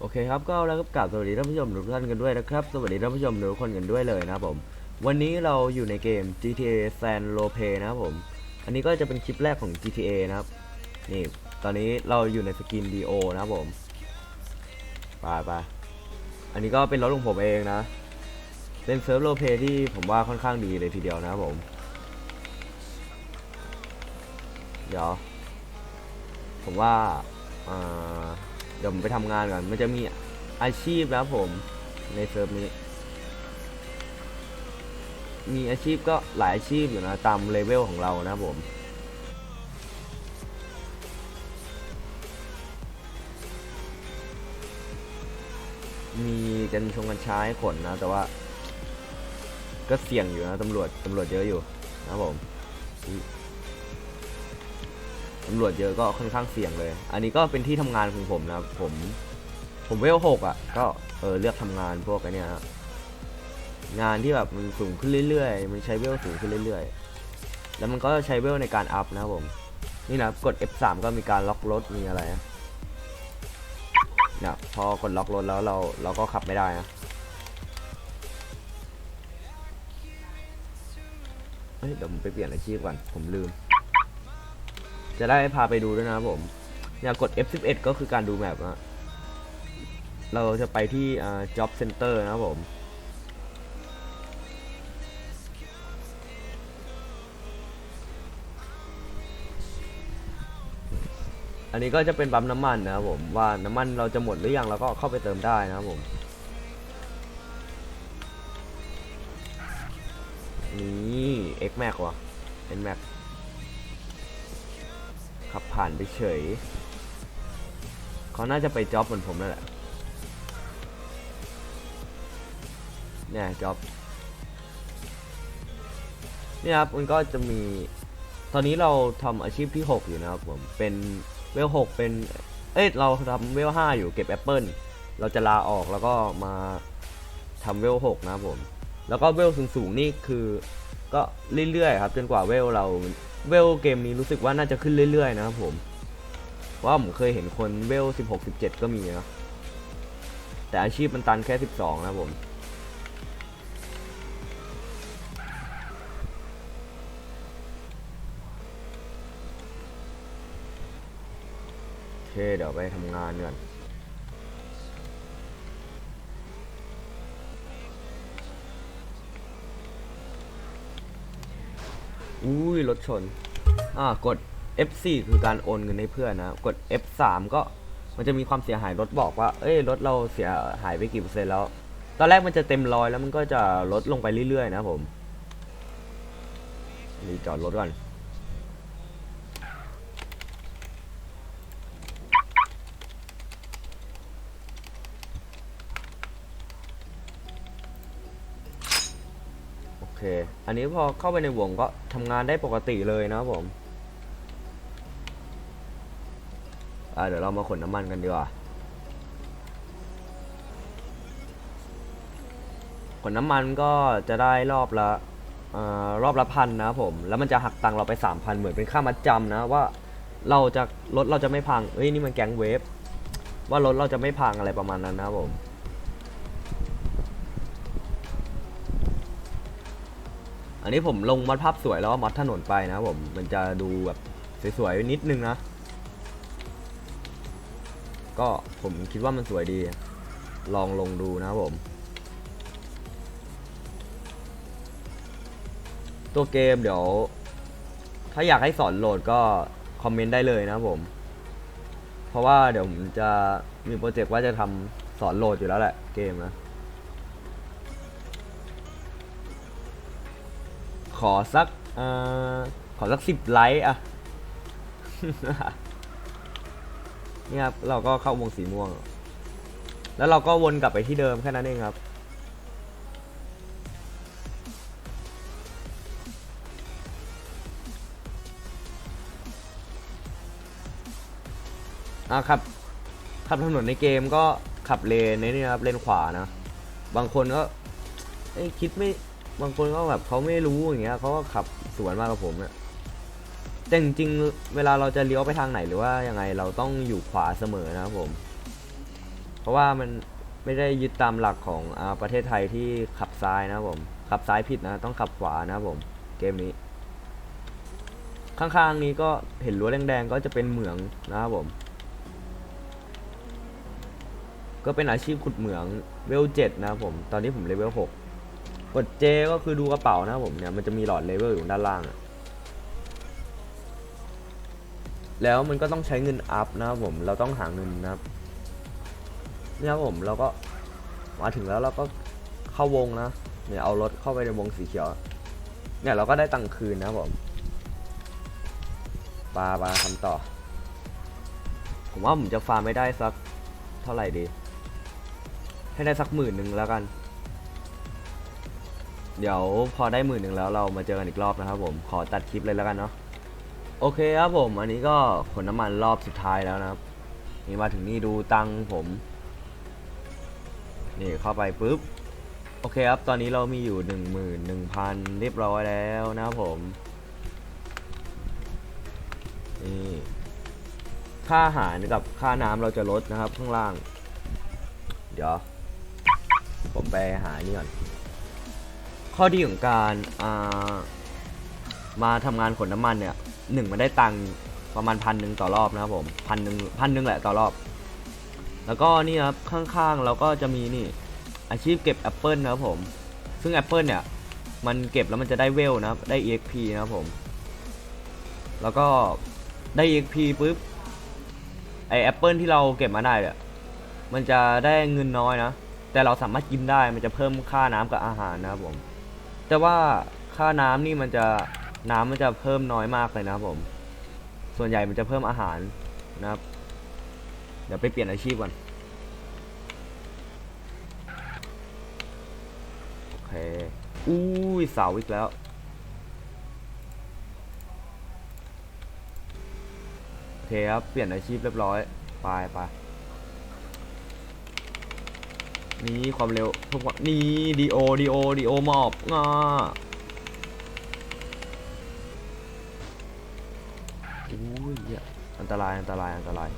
โอเคครับก็แล้วก็กราบสวัสดีท่านผู้ชมทุกท่านกันด้วยนะครับ สวัสดีท่านผู้ชมทุกคนกันด้วยเลยนะครับผม วันนี้เราอยู่ในเกม GTA San Rope นะครับผม อันนี้ก็จะเป็นคลิปแรกของ GTA นะครับ นี่ ตอนนี้เราอยู่ในสกิน DO นะครับผมไปไปอันนี้ก็เป็นรถของผมเองนะ เป็นเซิร์ฟโรเพที่ผมว่าค่อนข้างดีเลยทีเดียวนะครับผม เดี๋ยว ผมว่าอ่า เดี๋ยวผมไปทำงานก่อน มันจะมีอาชีพนะครับผมในเซิร์ฟนี้ มีอาชีพก็หลายอาชีพอยู่นะ ตามเลเวลของเรานะผมมีกันชงกันใช้ขนนะ แต่ว่า ก็เสี่ยงอยู่นะตำรวจตำรวจเยอะอยู่นะผม ตำรวจเยอะก็ค่อนข้างเสี่ยงเลย อันนี้ก็เป็นที่ทำงานของผมนะครับ ผม ผมเวลหกอะ ก็เออเลือกทำงานพวกไอันเนี้ยฮะงานที่แบบมันสูงขึ้นเรื่อยๆ มันใช้เวลสูงขึ้นเรื่อยๆ แล้วมันก็ใช้เวลในการอัพนะครับผม นี่นะกด F3 ก็มีการล็อกรถมีอะไรนะพอกดล็อกรถแล้วเราเราก็ขับไม่ได้นะเฮ้ยเดี๋ยวผมไปเปลี่ยนอาชีพก่อน ผมลืม จะได้พาไปดูด้วยนะผม อยากกด F11 ก็คือการดูแมปอะเราจะไปที่อ่า job center นะครับผม อันนี้ก็จะเป็นปั๊มน้ำมันนะครับผม ว่าน้ำมันเราจะหมดหรือยังเราก็เข้าไปเติมได้นะครับผมนี่ X Max วะ N Max ขับผ่านไปเฉย เขาน่าจะไปจ็อบเหมือนผมนั่นแหละ เนี่ยจ็อบนี่ครับมันก็จะมี ตอนนี้เราทำอาชีพที่ 6 อยู่นะครับผม เป็นเวล6เป็น เอ้ย เราทำเวล5อยู่เก็บแอปเปิลเราจะลาออกแล้วก็มาทำเวล6นะครับผม แล้วก็เวลสูงๆนี่คือก็เรื่อยๆครับ จนกว่าเวลเรา เวลเกมนี้รู้สึกว่าน่าจะขึ้นเรื่อยๆนะครับผมเพราะว่าผมเคยเห็นคนเวล 16 17 ก็มีนะแต่อาชีพมันตันแค่ 12 นะผม โอเค เดี๋ยวไปทำงานก่อน อุ้ยรถชน อ่ากด F4 คือการโอนเงินให้เพื่อนนะ กด F3 ก็มันจะมีความเสียหายรถบอกว่า เอ้ยรถเราเสียหายไปกี่เปอร์เซ็นต์แล้ว ตอนแรกมันจะเต็มร้อยแล้วมันก็จะลดลงไปเรื่อยๆนะผม นี่จอดรถก่อน เค อันนี้พอเข้าไปในวงก็ทำงานได้ปกติเลยนะครับผมอ่าเดี๋ยวเรามาขนน้ำมันกันดีกว่าขนน้ำมันก็จะได้รอบละอรอบละพันนะผม แล้วมันจะหักตังเราไปสามพันเหมือนเป็นค่ามัดจำนะว่าเราจะรถเราจะไม่พังเอ้ยนี่มันแก๊งเวฟว่ารถเราจะไม่พังอะไรประมาณนั้นนะผม อันนี้ผมลงมัดภาพสวยแล้วก็มัดถนนไปนะผมมันจะดูแบบสวยๆนิดนึงนะ ก็ผมคิดว่ามันสวยดี ลองลงดูนะผมตัวเกมเดี๋ยว ถ้าอยากให้สอนโหลดก็คอมเมนต์ได้เลยนะผม เพราะว่าเดี๋ยวผมจะมีโปรเจกต์ว่าจะทำสอนโหลดอยู่แล้วแหละเกมนะ ขอสักอขอสักสิบไลค์อะนี่ครับเราก็เข้าวงสีม่วง แล้วเราก็วนกลับไปที่เดิมแค่นั้นเองครับ อะครับ ขับถนนในเกมก็ขับเลนนี่นะครับเลนขวานะ บางคนก็คิดไม่ บางคนก็แบบเขาไม่รู้อย่างเงี้ยเขาก็ขับสวนมากับผมเนี่ยแต่จริงๆเวลาเราจะเลี้ยวไปทางไหนหรือว่ายังไงเราต้องอยู่ขวาเสมอนะครับผม เพราะว่ามันไม่ได้ยึดตามหลักของอาประเทศไทยที่ขับซ้ายนะครับผม ขับซ้ายผิดนะต้องขับขวานะครับผม เกมนี้ ข้างๆนี้ก็เห็นรั้วแดงๆก็จะเป็นเหมืองนะครับผม ก็เป็นอาชีพขุดเหมืองเวลเจ็ดนะครับผม ตอนนี้ผมเลเวลหก กดเจก็คือดูกระเป๋านะผมเนี่ยมันจะมีหลอดเลเวลอยู่ด้านล่างอะแล้วมันก็ต้องใช้เงินอัพนะครับผมเราต้องหาเงินนะครับเนี่ยครับผมเราก็มาถึงแล้วเราก็เข้าวงนะเนี่ยเอารถเข้าไปในวงสีเขียวเนี่ยเราก็ได้ตังค์คืนนะผมปลาปลาทำต่อ ผมว่าผมจะฟาร์มไม่ได้สักเท่าไหร่ดี ให้ได้สักหมื่นหนึ่งแล้วกัน เดี๋ยวพอได้หมื่นหนึ่งแล้วเรามาเจอกันอีกรอบนะครับผมขอตัดคลิปเลยแล้วกันเนาะโอเคครับผม อันนี้ก็ขนน้ำมันรอบสุดท้ายแล้วนะครับ นี่มาถึงนี่ดูตังผม นี่เข้าไปปุ๊บ โอเคครับ ตอนนี้เรามีอยู่หนึ่งหมื่นหนึ่งพันเรียบร้อยแล้วนะครับผม นี่ ค่าอาหารกับค่าน้ำเราจะลดนะครับข้างล่าง เดี๋ยว ผมไปหานี่ก่อน ข้อดีของการอ่ามาทำงานขนน้ำมันเนี่ยหนึ่งมันได้ตังค์ประมาณพันหนึ่งต่อรอบนะครับผมพันหนึ่งพันหนึ่งแหละต่อรอบ แล้วก็นี่ครับข้างๆเราก็จะมีนี่อาชีพเก็บแอปเปิลนะครับผม ซึ่งแอปเปิลเนี่ยมันเก็บแล้วมันจะได้เวลนะครับได้ EXP นะครับผม แล้วก็ได้ EXP ปุ๊บไอแอปเปิลที่เราเก็บมาได้เนี่ยมันจะได้เงินน้อยนะ แต่เราสามารถกินได้มันจะเพิ่มค่าน้ำกับอาหารนะครับผม แต่ว่าค่าน้ำนี่มันจะน้ำมันจะเพิ่มน้อยมากเลยนะครับผม ส่วนใหญ่มันจะเพิ่มอาหารนะครับ เดี๋ยวไปเปลี่ยนอาชีพก่อน โอเค อุ้ยเสาอีกแล้ว โอเคครับ เปลี่ยนอาชีพเรียบร้อย ไปไป นี่ความเร็วพวกนี่ดีโอดีโอดีโอมอบงาอุ้ยเหี้ยอันตรายอันตรายอันตราย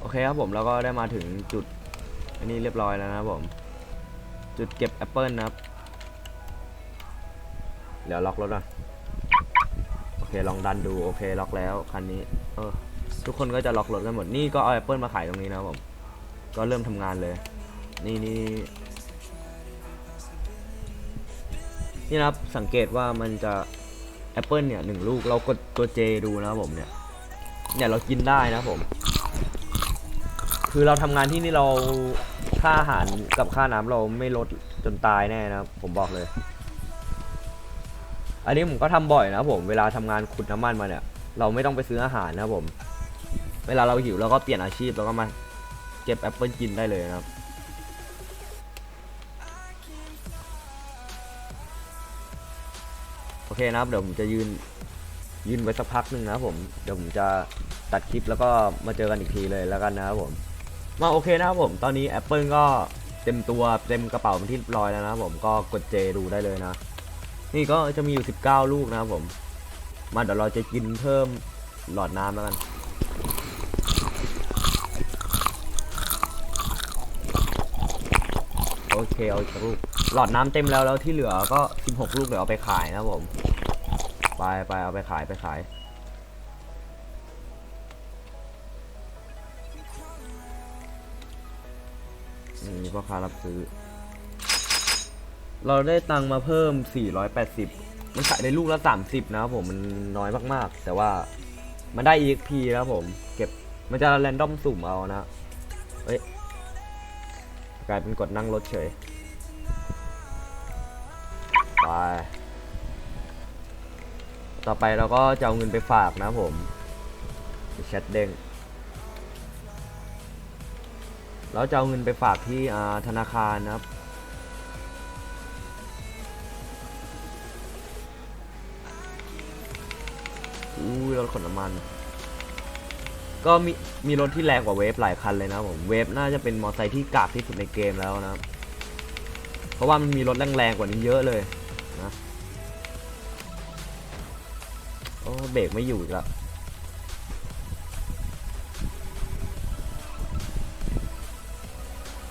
โอเคครับผมแล้วก็ได้มาถึงจุดอันนี้เรียบร้อยแล้วนะผม จุดเก็บแอปเปิลนะครับเดี๋ยวล็อกรถก่อนโอเคลองดันดูโอเคล็อกแล้วคันนี้เออทุกคนก็จะล็อกรถกันหมดนี่ก็เอาแอปเปิลมาขายตรงนี้นะผมก็เริ่มทำงานเลย นี่นี่นี่นะครับสังเกตว่ามันจะแอปเปิลเนี่ยหนึ่งลูกเรากดตัวเจดูนะครับผมเนี่ยเนี่ยเรากินได้นะผม คือเราทำงานที่นี่เราค่าอาหารกับค่าน้ำเราไม่ลดจนตายแน่นะผมบอกเลย อันนี้ผมก็ทำบ่อยนะผมเวลาทำงานขุดน้ำมันมาเนี่ย เราไม่ต้องไปซื้ออาหารนะผม เวลาเราหิวเราก็เปลี่ยนอาชีพแล้วก็มาเก็บแอปเปิลกินได้เลยนะครับ เคนะครับเดี๋ยวผมจะยืนยืนไว้สักพักหนึ่งนะครับผมเดี๋ยวผมจะตัดคลิปแล้วก็มาเจอกันอีกทีเลยแล้วกันนะครับผมมาโอเคนะครับผมตอนนี้ Apple ก็เต็มตัวเต็มกระเป๋าเป็นที่เรียบร้อยแล้วนะครับผมก็กดเจดูได้เลยนะ นี่ก็จะมีอยู่ 19 ลูกนะครับผม มาเดี๋ยวเราจะกินเพิ่มหลอดน้ำแล้วกันโอเคเอาอีกสักลูกหลอดน้ำเต็มแล้วแล้วที่เหลือก็ 16 ลูกเดี๋ยวเอาไปขายนะครับผม ไปไปเอาไปขายไปขาย นี่พ่อค้ารับซื้อ เราได้ตังค์มาเพิ่ม 480 มันขายได้ลูกละ 30 นะครับผมมันน้อยมากๆ แต่ว่ามันได้ EXP นะครับผม เก็บมันจะแรนดอมสุ่มเอานะเฮ้ยกลายเป็นกดนั่งรถเฉย ไป ต่อไปเราก็จะเอาเงินไปฝากนะผมแชทเด้งเราจะเอาเงินไปฝากที่ธนาคารนะครับ อู้ยรถขนน้ำมัน ก็มีมีรถที่แรงกว่าเวฟหลายคันเลยนะผม เวฟน่าจะเป็นมอเตอร์ไซค์ที่กากที่สุดในเกมแล้วนะครับ เพราะว่ามันมีรถแรงๆกว่านี้เยอะเลยนะ อ้เบรกไม่อยู่อีกแล้ว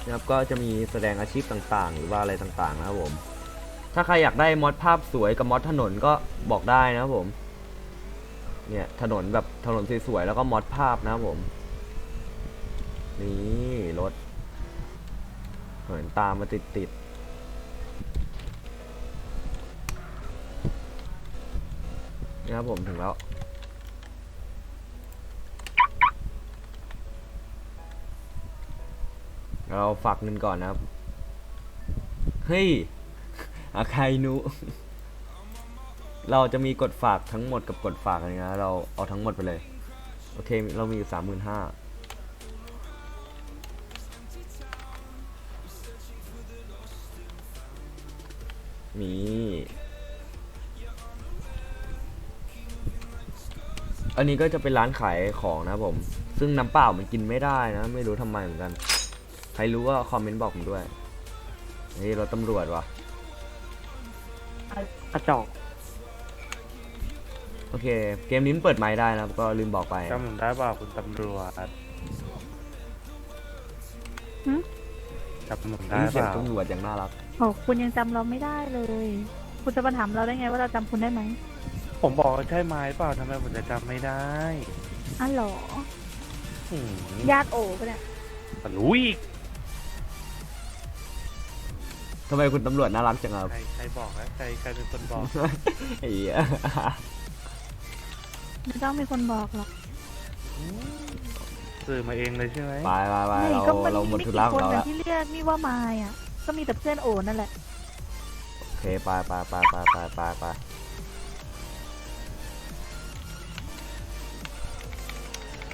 นะครับก็จะมีแสดงอาชีพต่างๆ หรือว่าอะไรต่างๆนะครับผม ถ้าใครอยากได้มอดภาพสวยกับมอดถนนก็บอกได้นะครับผม เนี่ยถนนแบบถนนสวยๆแล้วก็มอดภาพนะครับผม นี่รถเหินตามมาติดๆ ครับผมถึงแล้ว เราฝากเงินก่อนนะครับ เฮ้ยอาใครนุ เราจะมีกดฝากทั้งหมดกับกดฝากอะไรนะเราเอาทั้งหมดไปเลย โอเค เรามีอยู่สามหมื่นห้ามี อันนี้ก็จะเป็นร้านขายของนะครับผม ซึ่งน้ำเปล่ามันกินไม่ได้นะ ไม่รู้ทำไมเหมือนกัน ใครรู้ก็คอมเมนต์บอกผมด้วย นี่รถตำรวจว่ะ กระจอกโอเค เกมนี้มันเปิดไมค์ได้นะครับ ก็ลืมบอกไป จำผมได้เปล่าคุณตำรวจหึ จำผมได้ได้เสียเปงล่าตำรวจอย่างน่ารัก โอ้คุณยังจำเราไม่ได้เลย คุณจะมาถามเราได้ไงว่าเราจำคุณได้ไหม ผมบอกว่าใช่ไหมเปล่าทำไมผมจะจำไม่ได้อ๋อเหรอหืมญาติโอ๋ปะเนี่ยรู้อีกทำไมคุณตำรวจน่ารักจังครับ ใครใครบอกนะใครใครเป็นคนบอก ไอ้เหี้ยไม่ต้องมีคนบอกหรอก สื่อมาเองเลยใช่ไหมไปไปไปนี่เราก็มันเราหมดไม่ธุกี่ระขคอนงเรานะแล้วที่เรียกนี่ว่ามายอะ ก็มีแต่เพื่อนโอ๋นั่นแหละ โอเคไปไปไปไปไปไปไป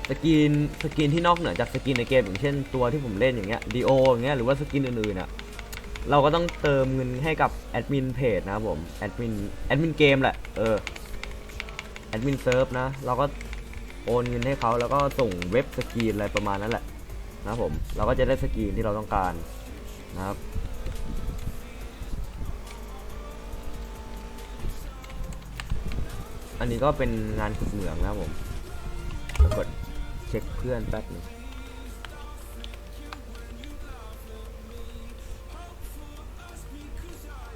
สกินสกินที่นอกเหนือจากสกินในเกมอย่างเช่นตัวที่ผมเล่นอย่างเงี้ยดีโออย่างเงี้ยหรือว่าสกินอื่นๆอะเราก็ต้องเติมเงินให้กับแอดมินเพจนะครับผมแอดมินแอดมินเกมแหละเออแอดมินเซิร์ฟนะเราก็โอนเงินให้เขาแล้วก็ส่งเว็บสกรีนอะไรประมาณนั้นแหละนะผมเราก็จะได้สกรีนที่เราต้องการนะครับอันนี้ก็เป็นงานขุดเหมืองนะครับผมกด ช็คเพื่อนแป๊บนึง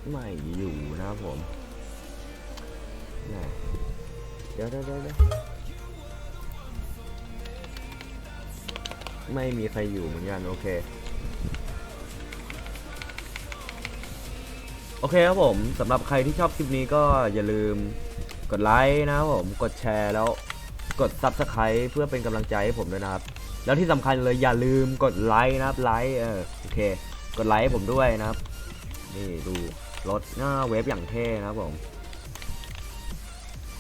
ไม่อยู่นะครับผมนเดี๋ยวเดี๋ยวเดี๋ยวไม่มีใครอยู่เหมือนกันโอเค โอเคครับผมสำหรับใครที่ชอบคลิปนี้ก็อย่าลืมกดไลค์นะครับผม กดแชร์แล้ว กด Subscribe เพื่อเป็นกำลังใจให้ผมด้วยนะครับ แล้วที่สำคัญเลยอย่าลืมกดไลค์นะครับไลค์เออโอเค กดไลค์ให้ผมด้วยนะครับ นี่ดูรถหน้าเว็บอย่างเท่นะครับผม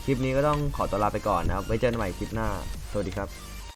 คลิปนี้ก็ต้องขอตัวลาไปก่อนนะครับ ไว้เจอกันใหม่คลิปหน้า สวัสดีครับ